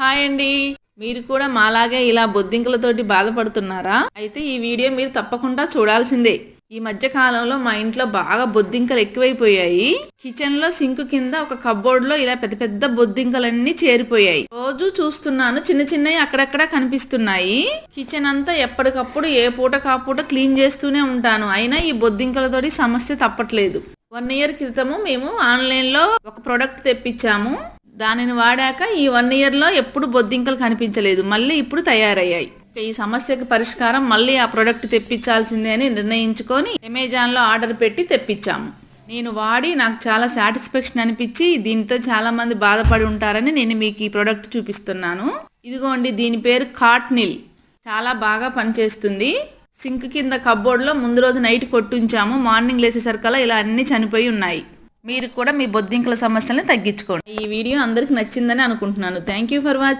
Hi అండి. మీరు కూడా మాలాగే ఇలా బొద్దింకలతోటి బాధపడుతున్నారా? అయితే ఈ వీడియో మీరు తప్పకుండా చూడాల్సిందే. ఈ మధ్య కాలంలో మా ఇంట్లో బాగా బొద్దింకలు ఎక్కువైపోయాయి. కిచెన్లో సింక్ కింద ఒక కబోర్డ్లో ఇలా పెద్ద పెద్ద బొద్దింకలన్నీ చేరిపోయాయి. రోజు చూస్తున్నాను చిన్న చిన్నవి అక్కడక్కడ కనిపిస్తున్నాయి. కిచెన్ అంతా ఎప్పటికప్పుడు ఏ పూట కాపూట క్లీన్ చేస్తూనే ఉంటాను. అయినా ఈ బొద్దింకలతోటి సమస్య తప్పట్లేదు. వన్ ఇయర్ క్రితము మేము ఆన్లైన్లో ఒక ప్రోడక్ట్ తెప్పించాము. దానిని వాడాక ఈ వన్ ఇయర్లో ఎప్పుడు బొద్దింకలు కనిపించలేదు. మళ్ళీ ఇప్పుడు తయారయ్యాయి. ఈ సమస్యకి పరిష్కారం మళ్ళీ ఆ ప్రోడక్ట్ తెప్పించాల్సిందే అని నిర్ణయించుకొని అమెజాన్లో ఆర్డర్ పెట్టి తెప్పించాము. నేను వాడి నాకు చాలా సాటిస్ఫాక్షన్ అనిపించి దీనితో చాలా మంది బాధపడి ఉంటారని నేను మీకు ఈ ప్రోడక్ట్ చూపిస్తున్నాను. ఇదిగోండి దీని పేరు కాట్నిల్ చాలా బాగా పనిచేస్తుంది. సింక్ కింద కబ్బోర్డ్లో ముందు రోజు నైట్ కొట్టుంచాము. మార్నింగ్ లేచేసరికల్లా ఇలా అన్నీ చనిపోయి ఉన్నాయి. మీరు కూడా మీ బొద్దింకల సమస్యలను తగ్గించుకోండి. ఈ వీడియో అందరికి నచ్చిందని అనుకుంటున్నాను. Thank you for watching